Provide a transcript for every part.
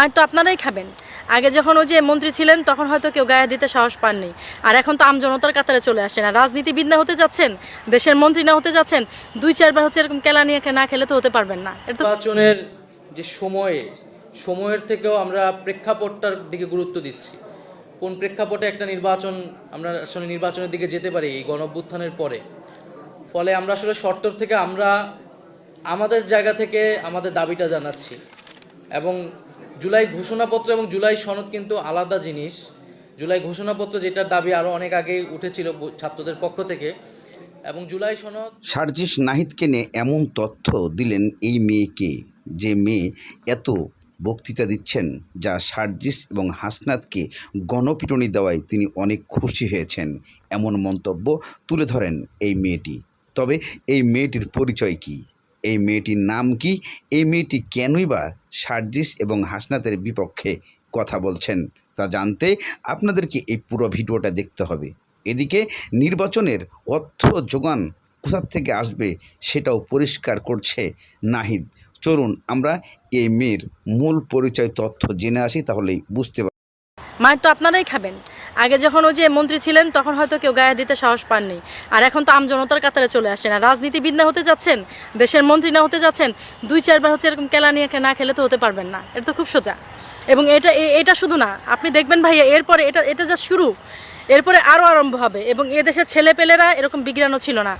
মার তো আপনারাই খাবেন। আগে যখন ওই যে মন্ত্রী ছিলেন, তখন হয়তো কেউ গায়ে দিতে সাহস পাননি। আর এখন তো আমজনতার কাতারে চলে আসেন আর রাজনীতিবিদ না হতে যাচ্ছেন, দেশের মন্ত্রী না হতে যাচ্ছেন, দুই চারবার হচ্ছে এরকম কেলা নিয়ে না খেলে তো হতে পারবেন না। নির্বাচনের যে সময়ে, সময়ের থেকেও আমরা প্রেক্ষাপটটার দিকে গুরুত্ব দিচ্ছি। কোন প্রেক্ষাপটে একটা নির্বাচন, আমরা আসলে নির্বাচনের দিকে যেতে পারি এই গণঅভ্যুত্থানের পরে। ফলে আমরা আসলে শর্ত থেকে আমরা আমাদের জায়গা থেকে আমাদের দাবিটা জানাচ্ছি। এবং জুলাই ঘোষণাপত্র এবং জুলাই সনদ কিন্তু আলাদা জিনিস। জুলাই ঘোষণাপত্র যেটার দাবি আরও অনেক আগেই উঠেছিল ছাত্রদের পক্ষ থেকে। এবং জুলাই সনদ সার্জিস নাহিদকে নিয়ে এমন তথ্য দিলেন এই মেয়েকে, যে মেয়ে এত বক্তৃতা দিচ্ছেন যা সার্জিস এবং হাসনাতকে গণপিটনি দেওয়ায় তিনি অনেক খুশি হয়েছেন। এমন মন্তব্য তুলে ধরেন এই মেয়েটি। তবে এই মেয়েটির পরিচয় কি? এই মেয়েটির নাম কি? এই মেয়েটি কেনই বা সার্জিস এবং হাসনাতের বিপক্ষে কথা বলছেন তা জানতে আপনাদেরকে এই পুরো ভিডিওটা দেখতে হবে। এদিকে নির্বাচনের অর্থ যোগান কোথা থেকে আসবে সেটাও পরিষ্কার করছে নাহিদ। চলুন আমরা এই মেয়ের মূল পরিচয় তথ্য জেনে আসি, তাহলেই বুঝতে পারব মার তো আপনারাই খাবেন। আগে যখন ওই যে মন্ত্রী ছিলেন তখন হয়তো কেউ গায়ে দিতে সাহস পাননি। আর এখন তো আমজনতার কাতারে চলে আসেন আর রাজনীতিবিদ না হতে যাচ্ছেন দেশের মন্ত্রী না হতে যাচ্ছেন দুই চারবার হচ্ছে এরকম কেলা নিয়ে না খেলে তো হতে পারবেন না। এটা তো খুব সোজা। এবং এটা এটা শুধু না আপনি দেখবেন ভাইয়া এরপরে এটা এটা যা শুরু এরপরে আরও আরম্ভ হবে। এবং এ দেশের ছেলেপেলেরা এরকম বিজ্ঞানও ছিল না।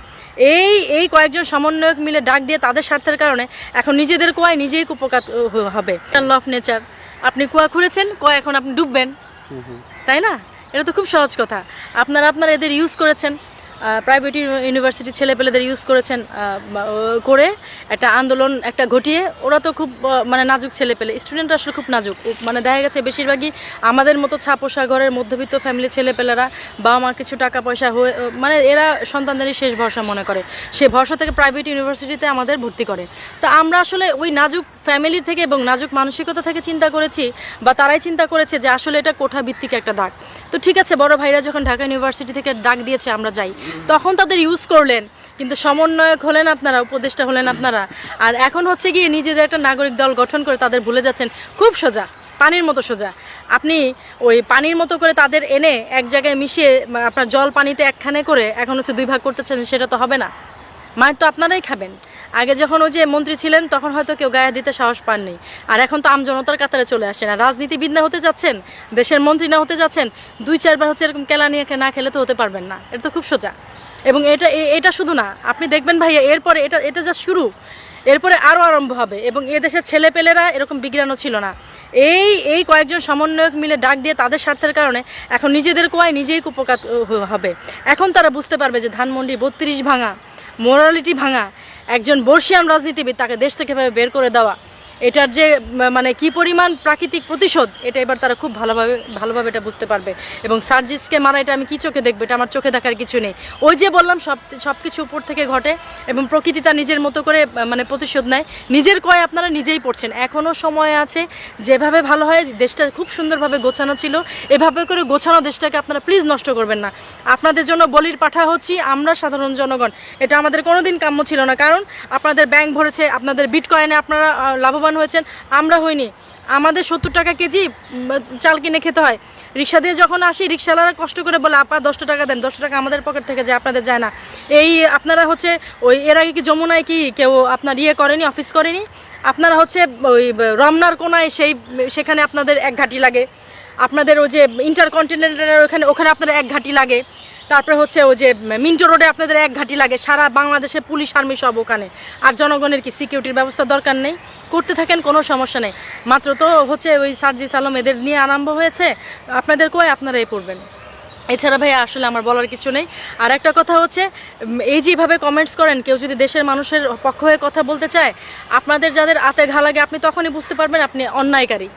এই এই কয়েকজন সমন্বয়ক মিলে ডাক দিয়ে তাদের স্বার্থের কারণে এখন নিজেদের কুয়ায় নিজেই কুপকাত হবে। ল অফ নেচার আপনি কুয়া খুঁড়েছেন কুয়া এখন আপনি ডুববেন। তাই না? এটা তো খুব সহজ কথা। আপনারা আপনারা এদের ইউজ করেছেন প্রাইভেট ইউনিভার্সিটি ছেলেপেলেদের ইউজ করেছেন করে একটা আন্দোলন একটা ঘটিয়ে ওরা তো খুব মানে নাজুক ছেলেপেলে। স্টুডেন্টরা আসলে খুব নাজুক। মানে দেখা গেছে বেশিরভাগই আমাদের মতো ছাপোষা ঘরের মধ্যবিত্ত ফ্যামিলি ছেলেপেলেরা বাবা মা কিছু টাকা পয়সা হয়ে মানে এরা সন্তানদেরই শেষ ভরসা মনে করে। সে ভরসা থেকে প্রাইভেট ইউনিভার্সিটিতে আমাদের ভর্তি করে। তো আমরা আসলে ওই নাজুক ফ্যামিলি থেকে এবং নাজুক মানসিকতা থেকে চিন্তা করেছি বা তারাই চিন্তা করেছে যে আসলে এটা কোঠা ভিত্তিক একটা দাগ। তো ঠিক আছে, বড় ভাইরা যখন ঢাকা ইউনিভার্সিটি থেকে ডাক দিয়েছে আমরা যাই, তখন তাদের ইউজ করলেন, কিন্তু সমন্বয়ক হলেন আপনারা, উপদেষ্টা হলেন আপনারা। আর এখন হচ্ছে গিয়ে নিজেদের একটা নাগরিক দল গঠন করে তাদের ভুলে যাচ্ছেন, খুব সোজা, পানির মতো সোজা। আপনি ওই পানির মতো করে তাদের এনে এক জায়গায় মিশিয়ে আপনার জল পানিতে একখানে করে এখন হচ্ছে দুই ভাগ করতেছেন সেটা তো হবে না। মার তো আপনারাই খাবেন। আগে যখন ওই যে মন্ত্রী ছিলেন, তখন হয়তো কেউ গায়ে দিতে সাহস পাননি। আর এখন তো আমজনতার কাতারে চলে আসেন আর রাজনীতিবিদ না হতে যাচ্ছেন, দেশের মন্ত্রী না হতে যাচ্ছেন, দুই চারবার হচ্ছে এরকম কেলা নিয়ে না খেলে তো হতে পারবেন না। এটা তো খুব সোজা। এবং এটা এটা শুধু না, আপনি দেখবেন ভাইয়া, এরপরে এটা এটা যা শুরু, এরপরে আরও আরম্ভ হবে। এবং এ দেশের ছেলেপেলেরা এরকম বিজ্ঞানও ছিল না। এই এই কয়েকজন সমন্বয়ক মিলে ডাক দিয়ে তাদের স্বার্থের কারণে এখন নিজেদের কুয়ায় নিজেই কুপকাত হবে। এখন তারা বুঝতে পারবে যে ধানমন্ডি বত্রিশ ভাঙা, মোরালিটি ভাঙা একজন বর্ষিয়ান রাজনীতিবিদ তাকে দেশ থেকে বের করে দেওয়া। এটার যে মানে কি পরিমাণ প্রাকৃতিক প্রতিশোধ এটা এবার তারা খুব ভালোভাবে ভালোভাবে এটা বুঝতে পারবে। এবং সার্জিসকে মারা এটা আমি কি চোখে দেখব এটা আমার চোখে দেখার কিছু নেই। ওই যে বললাম সব সব কিছু উপর থেকে ঘটে এবং প্রকৃতি তার নিজের মতো করে মানে প্রতিশোধ নেয়। নিজের কয় আপনারা নিজেই পড়ছেন। এখনও সময় আছে যেভাবে ভালো হয় দেশটা খুব সুন্দরভাবে গোছানো ছিল। এভাবে করে গোছানো দেশটাকে আপনারা প্লিজ নষ্ট করবেন না। আপনাদের জন্য বলির পাঠা হচ্ছি আমরা সাধারণ জনগণ। এটা আমাদের কোনোদিন কাম্য ছিল না। কারণ আপনাদের ব্যাংক ভরেছে আপনাদের বিটকয়েনে আপনারা আহ, লাভবান হয়েছেন, আমরা হইনি। আমাদের সত্তর টাকা কেজি চাল কিনে খেতে হয়। রিক্সা দিয়ে যখন আসি, রিক্সাওয়ালারা কষ্ট করে বলে, আপা দশটা টাকা দেন। দশটা টাকা আমাদের পকেট থেকে যায়, আপনাদের যায় না। এই আপনারা হচ্ছে, ওই, এর আগে কি যমুনায় কি কেউ আপনার ইয়ে করেনি, অফিস করেনি? আপনারা হচ্ছে, ওই, রমনার কোনায় সেই, সেখানে আপনাদের এক ঘাটি লাগে। আপনাদের ওই যে, ইন্টারকন্টিনেন্টালের ওখানে ওখানে আপনাদের এক ঘাটি লাগে। তারপরে হচ্ছে ওই যে মিন্টো রোডে আপনাদের এক ঘাটি লাগে, সারা বাংলাদেশে পুলিশ, আর্মি সব ওখানে। আর জনগণের কি সিকিউরিটির ব্যবস্থা দরকার নেই? করতে থাকেন, কোনো সমস্যা নেই। মাত্র তো হচ্ছে ওই সার্জিস আলম এদের নিয়ে আরম্ভ হয়েছে। আপনাদের কয় আপনারাই পড়বেন? এছাড়া ভাই আসলে আমার বলার কিছু নেই। আর একটা কথা হচ্ছে এই যেভাবে কমেন্টস করেন, কেউ যদি দেশের মানুষের পক্ষ হয়ে কথা বলতে চায়, আপনাদের যাদের আতে ঘা লাগে, আপনি তখনই বুঝতে পারবেন আপনি অন্যায়কারী।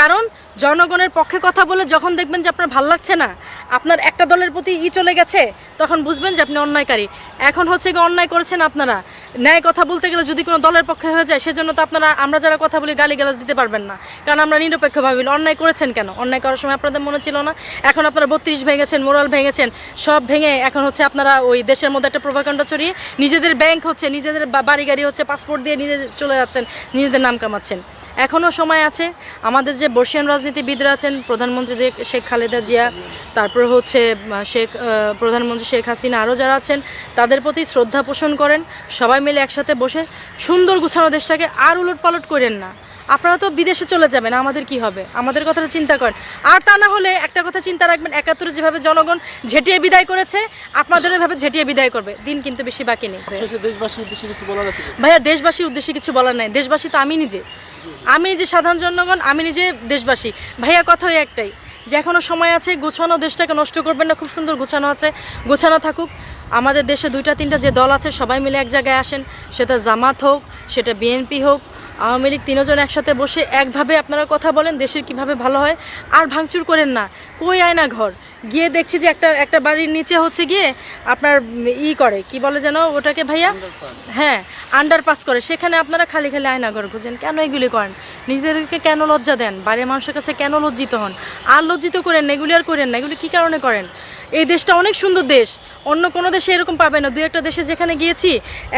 কারণ জনগণের পক্ষে কথা বলে যখন দেখবেন যে আপনার ভালো লাগছে না, আপনার একটা দলের প্রতি ই চলে গেছে, তখন বুঝবেন যে আপনি অন্যায়কারী। এখন হচ্ছে গিয়ে অন্যায় করেছেন আপনারা। ন্যায় কথা বলতে গেলে যদি কোনো দলের পক্ষে হয়ে যায়, সেজন্য তো আপনারা, আমরা যারা কথা বলি গালি গালাজ দিতে পারবেন না। কারণ আমরা নিরপেক্ষ ভাবি অন্যায় করেছেন কেন? অন্যায় করার সময় আপনাদের মনে ছিল না? এখন আপনারা বত্রিশ ভেঙেছেন, মোরাল ভেঙেছেন, সব ভেঙে এখন হচ্ছে আপনারা ওই দেশের মধ্যে একটা প্রভাকাণ্ড ছড়িয়ে নিজেদের ব্যাংক হচ্ছে, নিজেদের বাড়ি গাড়ি হচ্ছে, পাসপোর্ট দিয়ে নিজেদের চলে যাচ্ছেন, নিজেদের নাম কামাচ্ছেন। এখনও সময় আছে, আমাদের যে বর্ষিয়ান রাজনীতিবিদরা আছেন, প্রধানমন্ত্রী শেখ খালেদা জিয়া, তারপর হচ্ছে শেখ প্রধানমন্ত্রী শেখ হাসিনা, আরও যারা আছেন, তাদের প্রতি শ্রদ্ধা পোষণ করেন। সবাই মিলে একসাথে বসে সুন্দর গুছানো দেশটাকে আর উলট পালট করেন না। আপনারা তো বিদেশে চলে যাবেন আমাদের কি হবে? আমাদের কথাটা চিন্তা করেন। আর তা না হলে একটা কথা চিন্তা রাখবেন একাত্তরে যেভাবে জনগণ ঝেঁটিয়ে বিদায় করেছে আপনাদের এভাবে ঝেঁটিয়ে বিদায় করবে। দিন কিন্তু বেশি বাকি নেই। ভাইয়া দেশবাসীর উদ্দেশ্যে কিছু বলার নাই। দেশবাসী তো আমি নিজে। আমি নিজে সাধারণ জনগণ আমি নিজে দেশবাসী। ভাইয়া কথা ওই একটাই যে এখনও সময় আছে গোছানো দেশটাকে নষ্ট করবেন না। খুব সুন্দর গোছানো আছে। গোছানো থাকুক। আমাদের দেশে দুইটা তিনটা যে দল আছে সবাই মিলে এক জায়গায় আসেন। সেটা জামাত হোক সেটা বিএনপি হোক আওয়ামী লীগ তিনজন একসাথে বসে একভাবে আপনারা কথা বলেন, দেশের কীভাবে ভালো হয়। আর ভাঙচুর করেন না। কই আয় না ঘর? গিয়ে দেখছি যে একটা একটা বাড়ির নিচে হচ্ছে গিয়ে আপনার ই করে, কি বলে যেন ওটাকে ভাইয়া? হ্যাঁ আন্ডারপাস করে। সেখানে আপনারা খালি খালি আয়না ঘর খুঁজেন। কেন এগুলি করেন? নিজেদেরকে কেন লজ্জা দেন? বাইরের মানুষের কাছে কেন লজ্জিত হন? আর লজ্জিত করেন এগুলি আর করেন না। এগুলি কী কারণে করেন? এই দেশটা অনেক সুন্দর দেশ। অন্য কোনো দেশে এরকম পাবে না। দু একটা দেশে যেখানে গিয়েছি,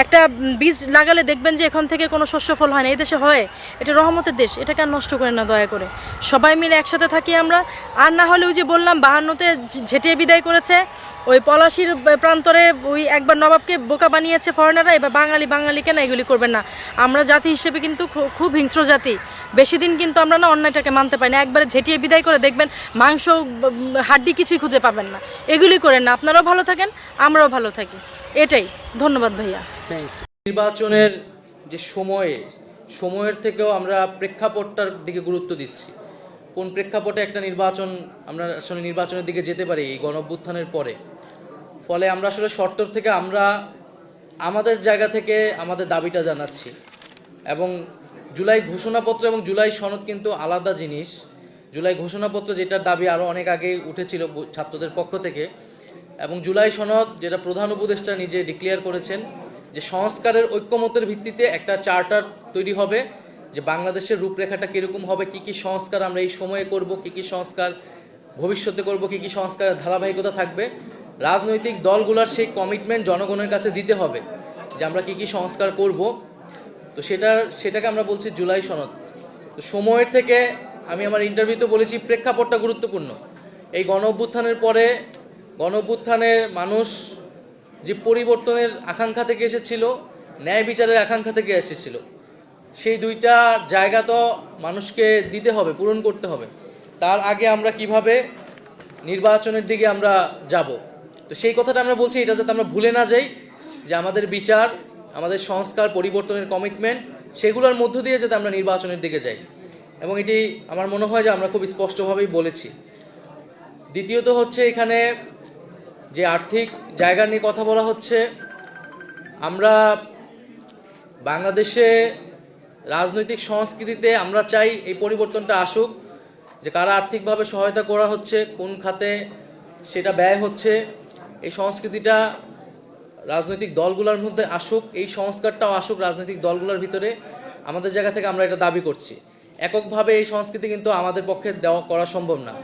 একটা বীজ লাগালে দেখবেন যে এখান থেকে কোনো শস্য ফল হয় না। এই দেশে হয়। এটা রহমতের দেশ। এটাকে আর নষ্ট করে না, দয়া করে। সবাই মিলে একসাথে থাকি আমরা। আর না হলে ওই যে বললাম, বাহান্নতে ঝেঁটিয়ে বিদায় করেছে। ওই পলাশির প্রান্তরে ওই একবার নবাবকে বোকা বানিয়েছে ফরেনাররা এবার বাঙালি বাঙালিকে না এগুলি করবেন না? আমরা জাতি হিসেবে কিন্তু খুব হিংস্র জাতি। বেশি দিন কিন্তু আমরা না অন্যায়টাকে মানতে পারি না। একবারে ঝেঁটিয়ে বিদায় করে দেখবেন মাংস হাড্ডি কিছুই খুঁজে পাবেন না। এগুলি করেন না। আপনারাও ভালো থাকেন, আমরাও ভালো থাকি। এটাই। ধন্যবাদ ভাইয়া। নির্বাচনের যে সময়ে, সময়ের থেকেও আমরা প্রেক্ষাপটটার দিকে গুরুত্ব দিচ্ছি। কোন প্রেক্ষাপটে একটা নির্বাচন, আমরা আসলে নির্বাচনের দিকে যেতে পারি এই গণঅভ্যুত্থানের পরে? ফলে আমরা আসলে শর্ত থেকে আমরা আমাদের জায়গা থেকে আমাদের দাবিটা জানাচ্ছি। এবং জুলাই ঘোষণাপত্র এবং জুলাই সনদ কিন্তু আলাদা জিনিস। জুলাই ঘোষণাপত্র যেটার দাবি আরও অনেক আগে উঠেছিল ছাত্রদের পক্ষ থেকে, এবং জুলাই সনদ যেটা প্রধান উপদেষ্টা নিজে ডিক্লেয়ার করেছেন যে সংস্কারের ঐক্যমতের ভিত্তিতে একটা চার্টার তৈরি হবে যে বাংলাদেশের রূপরেখাটা কীরকম হবে, কি কি সংস্কার আমরা এই সময়ে করব, কি কি সংস্কার ভবিষ্যতে করব, কি কি সংস্কারের ধারাবাহিকতা থাকবে, রাজনৈতিক দলগুলোর সেই কমিটমেন্ট জনগণের কাছে দিতে হবে যে আমরা কি কি সংস্কার করব। তো সেটার, সেটাকে আমরা বলছি জুলাই সনদ। তো সময়ের থেকে আমি আমার ইন্টারভিউতে বলেছি প্রেক্ষাপটটা গুরুত্বপূর্ণ। এই গণ অভ্যুত্থানের পরে গণ অভ্যুত্থানের মানুষ যে পরিবর্তনের আকাঙ্ক্ষা থেকে এসেছিল, ন্যায় বিচারের আকাঙ্ক্ষা থেকে এসেছিল, সেই দুইটা জায়গা তো মানুষকে দিতে হবে, পূরণ করতে হবে। তার আগে আমরা কীভাবে নির্বাচনের দিকে আমরা যাব? তো সেই কথাটা আমরা বলছি, এটা যাতে আমরা ভুলে না যাই যে আমাদের বিচার, আমাদের সংস্কার, পরিবর্তনের কমিটমেন্ট সেগুলোর মধ্য দিয়ে যাতে আমরা নির্বাচনের দিকে যাই। এবং এটি আমার মনে হয় যে আমরা খুব স্পষ্টভাবেই বলেছি। দ্বিতীয়ত হচ্ছে এখানে যে আর্থিক জায়গা নিয়ে কথা বলা হচ্ছে, আমরা বাংলাদেশে রাজনৈতিক সংস্কৃতিতে আমরা চাই এই পরিবর্তনটা আসুক, যে কারা আর্থিকভাবে সহায়তা করা হচ্ছে, কোন খাতে সেটা ব্যয় হচ্ছে, এই সংস্কৃতিটা রাজনৈতিক দলগুলোর মধ্যে আসুক, এই সংস্কারটাও আসুক রাজনৈতিক দলগুলোর ভিতরে, আমাদের জায়গা থেকে আমরা এটা দাবি করছি। এককভাবে এই সংস্কৃতি কিন্তু আমাদের পক্ষে দেওয়া করা সম্ভব না।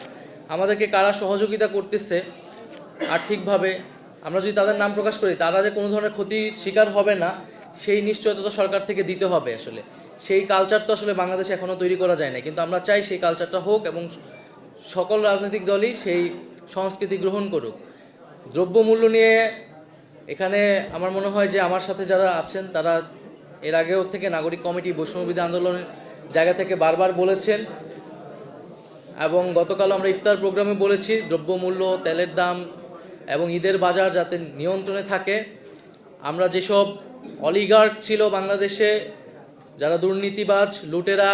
আমাদেরকে কারা সহযোগিতা করতেছে আর্থিকভাবে, আমরা যদি তাদের নাম প্রকাশ করি, তারা যে কোনো ধরনের ক্ষতির শিকার হবে না, সেই নিশ্চয়তা তো সরকার থেকে দিতে হবে আসলে। সেই কালচার তো আসলে বাংলাদেশে এখনও তৈরি করা যায় না কিন্তু আমরা চাই সেই কালচারটা হোক এবং সকল রাজনৈতিক দলই সেই সংস্কৃতি গ্রহণ করুক। দ্রব্যমূল্য নিয়ে এখানে আমার মনে হয় যে আমার সাথে যারা আছেন, তারা এর আগেও থেকে নাগরিক কমিটি বৈষম্যবিধি আন্দোলনের জায়গা থেকে বারবার বলেছেন এবং গতকাল আমরা ইফতার প্রোগ্রামে বলেছি, দ্রব্যমূল্য, তেলের দাম এবং ঈদের বাজার যাতে নিয়ন্ত্রণে থাকে। আমরা যেসব অলিগার্ক ছিল বাংলাদেশে, যারা দুর্নীতিবাজ, লুটেরা